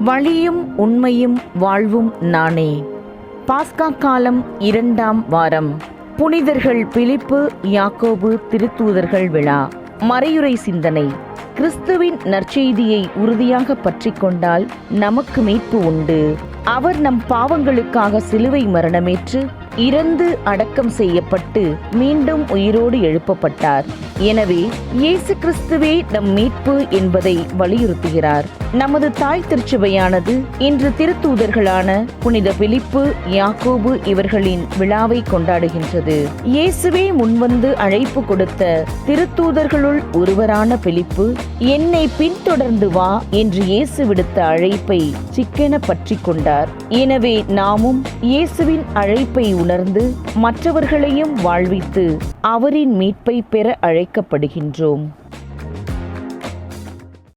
வழியும் உண்மையும் வாழ்வும் நானே. பாஸ்கா காலம் இரண்டாம் வாரம். புனிதர்கள் பிலிப்பு யாக்கோபு திருத்தூதர்கள் விழா. மறையுறை சிந்தனை. கிறிஸ்துவின் நற்செய்தியை உறுதியாக பற்றிக் கொண்டால் நமக்கு மீட்பு உண்டு. அவர் நம் பாவங்களுக்காக சிலுவை மரணமேற்று இறந்து அடக்கம் செய்யப்பட்டு மீண்டும் உயிரோடு எழுப்பப்பட்டார். எனவே இயேசு கிறிஸ்துவே நம் மீட்பு என்பதை வலியுறுத்துகிறார். நமது தாய் திருச்சபையானது இன்று திருத்தூதர்களான புனித பிலிப்பு யாக்கோபு இவர்களின் விழாவை கொண்டாடுகின்றது. இயேசுவே முன்வந்து அழைப்பு கொடுத்த திருத்தூதர்களுள் ஒருவரான பிலிப்பு என்னை பின்தொடர்ந்து வா என்று இயேசு விடுத்த அழைப்பை சிக்கென பற்றி கொண்டார். எனவே நாமும் இயேசுவின் அழைப்பை உணர்ந்து மற்றவர்களையும் வாழ்வித்து அவரின் மீட்பை பெற அழை அழைக்கப்படுகின்றோம்